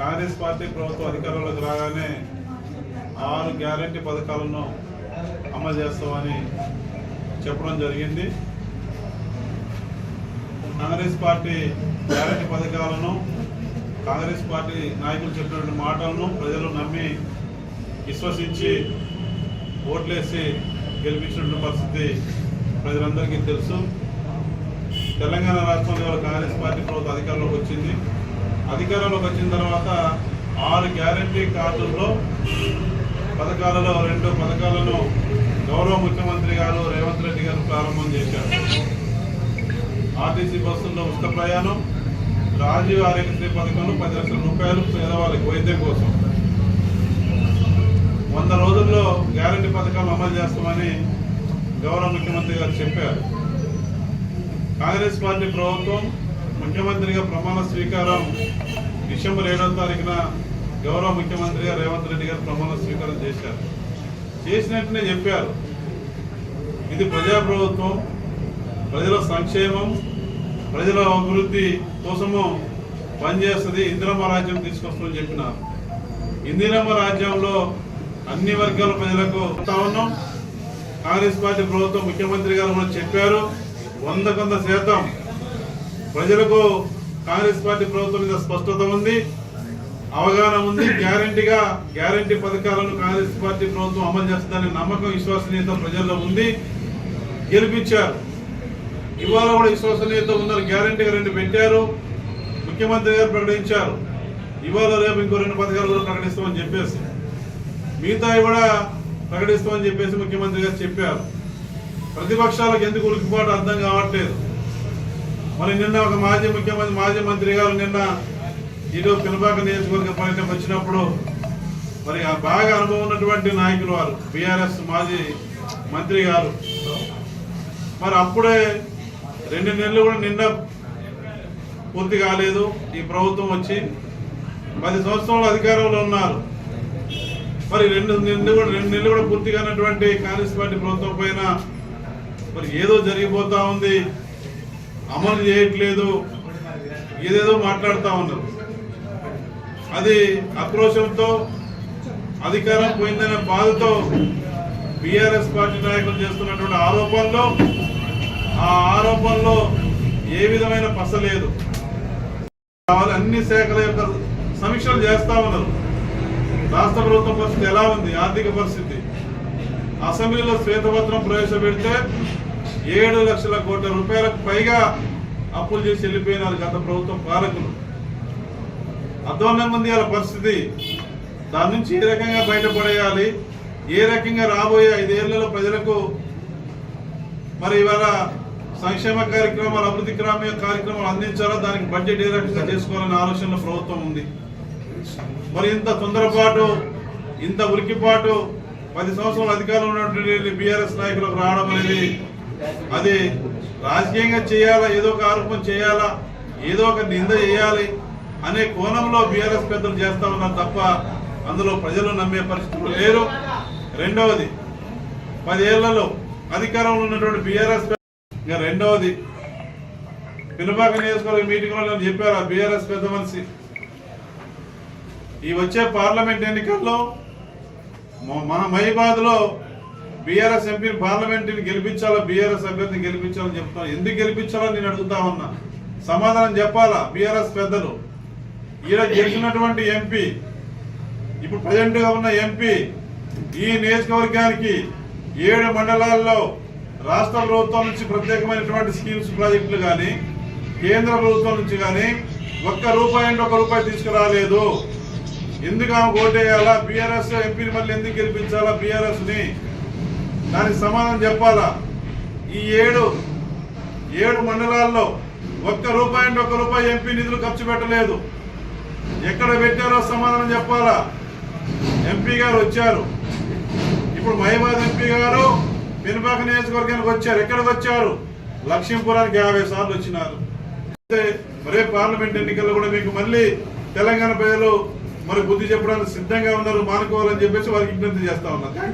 Congress party ప్రభుత్వం అధికారంలోకి రాగానే ఆరు గ్యారంటీ పథకాలను అమలు చేస్తామని చెప్పడం జరిగింది. కాంగ్రెస్ పార్టీ గ్యారంటీ పథకాలను కాంగ్రెస్ పార్టీ నాయకులు చెప్పినటువంటి మాటలను ప్రజలు నమ్మి విశ్వసించి ఓట్లేసి గెలిపించినటువంటి పరిస్థితి ప్రజలందరికీ తెలుసు. తెలంగాణ రాష్ట్రంలో కాంగ్రెస్ పార్టీ ప్రభుత్వం అధికారంలోకి వచ్చింది. అధికారంలోకి వచ్చిన తర్వాత ఆరు గ్యారంటీ కార్డుల్లో పథకాలలో రెండు పథకాలను గౌరవ ముఖ్యమంత్రి గారు రేవంత్ రెడ్డి గారు ప్రారంభం చేశారు. ఆర్టీసీ బస్సుల్లో ఉచిత ప్రయాణం రాజీవ్ ఆరోగ్యశ్రీ పథకంలో పది లక్షల రూపాయలు పేదవాళ్ళకి వైద్యం కోసం. వంద రోజుల్లో గ్యారంటీ పథకాలు అమలు చేస్తామని గౌరవ ముఖ్యమంత్రి గారు చెప్పారు. కాంగ్రెస్ పార్టీ ప్రభుత్వం ముఖ్యమంత్రిగా ప్రమాణ స్వీకారం డిసెంబర్ ఏడవ తారీఖున గౌరవ ముఖ్యమంత్రిగా రేవంత్ రెడ్డి గారు ప్రమాణ స్వీకారం చేశారు. చేసినట్టునే చెప్పారు. ఇది ప్రజాప్రభుత్వం ప్రజల సంక్షేమం ప్రజల అభివృద్ధి కోసము పనిచేస్తుంది ఇందిరమ్మ రాజ్యం తీసుకొస్తుందని చెప్పినారు. ఇందిరమ్మ రాజ్యంలో అన్ని వర్గాల ప్రజలకు ఇస్తా ఉన్నాం. కాంగ్రెస్ పార్టీ ప్రభుత్వం ముఖ్యమంత్రి గారు మనం చెప్పారు. వంద కొంత శాతం ప్రజలకు కాంగ్రెస్ పార్టీ ప్రభుత్వం మీద స్పష్టత ఉంది అవగాహన ఉంది గ్యారంటీగా గ్యారంటీ పథకాలను కాంగ్రెస్ పార్టీ ప్రభుత్వం అమలు చేస్తుందనే నమ్మకం విశ్వసనీయత ప్రజల్లో ఉంది. గెలిపించారు. ఇవాళ కూడా విశ్వసనీయత ఉందని గ్యారంటీగా రెండు పెట్టారు. ముఖ్యమంత్రి గారు ప్రకటించారు. ఇవాళ రేపు ఇంకో రెండు పథకాలు కూడా ప్రకటిస్తామని చెప్పేసి. మిగతా కూడా ప్రకటిస్తామని చెప్పేసి ముఖ్యమంత్రి గారు చెప్పారు. ప్రతిపక్షాలకు ఎందుకు ఉలికిపాటు అర్థం కావట్లేదు. మరి నిన్న ఒక మాజీ ముఖ్యమంత్రి మాజీ మంత్రి గారు నిన్న ఇటు పినపాక నియోజకవర్గ పర్యటన వచ్చినప్పుడు మరి ఆ బాగా అనుభవం ఉన్నటువంటి నాయకులు వారు బీఆర్ఎస్ మాజీ మంత్రి గారు. మరి అప్పుడే రెండు నెలలు కూడా నిన్న పూర్తి కాలేదు. ఈ ప్రభుత్వం వచ్చి పది సంవత్సరాలు అధికారంలో ఉన్నారు. మరి రెండు నెలలు కూడా రెండు నెలలు కూడా పూర్తి కానటువంటి కాంగ్రెస్ పార్టీ ప్రభుత్వం పైన మరి ఏదో జరిగిపోతా ఉంది. అమలు చేయట్లేదు. ఏదేదో మాట్లాడుతూ ఉన్నారు. అది ఆక్రోశంతో అధికారం పోయిందనే బాధతో బీఆర్ఎస్ పార్టీ నాయకులు చేస్తున్నటువంటి ఆరోపణలో ఆ ఆరోపణలో ఏ విధమైన పస లేదు. వాళ్ళు అన్ని శాఖల యొక్క సమీక్షలు చేస్తా ఉన్నారు. రాష్ట్ర ప్రభుత్వం పరిస్థితి ఎలా ఉంది? ఆర్థిక పరిస్థితి? అసెంబ్లీలో శ్వేతపత్రం ప్రవేశపెడితే ఏడు లక్షల కోట్ల రూపాయలకు పైగా అప్పులు చేసి వెళ్ళిపోయినారు గత ప్రభుత్వం పాలకులు. అధ్వానంగా ఉంది వాళ్ళ పరిస్థితి. దాని నుంచి ఏ రకంగా బయటపడేయాలి? ఏ రకంగా రాబోయే ఐదేళ్ళలో ప్రజలకు మరి ఇవాళ సంక్షేమ కార్యక్రమాలు అభివృద్ధి గ్రామీణ కార్యక్రమాలు అందించాలో? దానికి బడ్జెట్ ఏ రకంగా చేసుకోవాలనే ఆలోచనలో ప్రభుత్వం ఉంది. మరి ఇంత తొందరపాటు ఇంత ఉలికిపాటు పది సంవత్సరాల అధికారంలో ఉన్నటువంటి బీఆర్ఎస్ నాయకులకు రావడం అనేది అది రాజకీయంగా చేయాలా? ఏదో ఒక ఆరోపణ చేయాలా? ఏదో ఒక నింద చేయాలి అనే కోణంలో బీఆర్ఎస్ పెద్దలు చేస్తా ఉన్నారు తప్ప అందులో ప్రజలు నమ్మే పరిస్థితులు లేరు. రెండవది పదేళ్ళలో అధికారంలో ఉన్నటువంటి బీఆర్ఎస్ ఇంకా రెండవది పినపాక నియోజకవర్గ మీటింగ్లో నేను చెప్పారు ఆ బీఆర్ఎస్ పెద్ద మనిషి. ఈ వచ్చే పార్లమెంట్ ఎన్నికల్లో మ- లో బీఆర్ఎస్ ఎంపీ పార్లమెంట్ని గెలిపించాలా? బీఆర్ఎస్ అభ్యర్థిని గెలిపించాలని చెప్తున్నాను ఎందుకు గెలిపించాలో నేను అడుగుతా ఉన్నా. సమాధానం చెప్పాలా బీఆర్ఎస్ పెద్దలు? ఈడ గెలిచినటువంటి ఎంపీ ఇప్పుడు ప్రజెంట్గా ఉన్న ఎంపీ ఈ నియోజకవర్గానికి ఏడు మండలాల్లో రాష్ట్ర ప్రభుత్వం నుంచి ప్రత్యేకమైనటువంటి స్కీమ్స్ ప్రాజెక్టులు కానీ కేంద్ర ప్రభుత్వం నుంచి కానీ ఒక్క రూపాయి అంటే ఒక రూపాయి తీసుకురాలేదు. ఎందుకు ఆమె ఓటేయాలా? బీఆర్ఎస్ ఎంపీని మళ్ళీ ఎందుకు గెలిపించాలా? బీఆర్ఎస్ని దానికి సమాధానం చెప్పాలా? ఈ ఏడు ఏడు మండలాల్లో ఒక్క రూపాయి అంటే ఒక్క రూపాయి ఎంపీ నిధులు ఖర్చు పెట్టలేదు. ఎక్కడ పెట్టారో సమాధానం చెప్పాలా? ఎంపీ గారు వచ్చారు. ఇప్పుడు మహిబాద్ ఎంపీ గారు పెనుపాక నియోజకవర్గానికి వచ్చారు. ఎక్కడికి వచ్చారు? లక్ష్మీపురానికి యాభై సార్లు వచ్చినారు. అయితే పార్లమెంట్ ఎన్నికల్లో కూడా మీకు మళ్ళీ తెలంగాణ ప్రజలు మరి బుద్ధి చెప్పడానికి సిద్ధంగా ఉన్నారు మానుకోవాలని చెప్పేసి వారికి విజ్ఞప్తి చేస్తా ఉన్నారు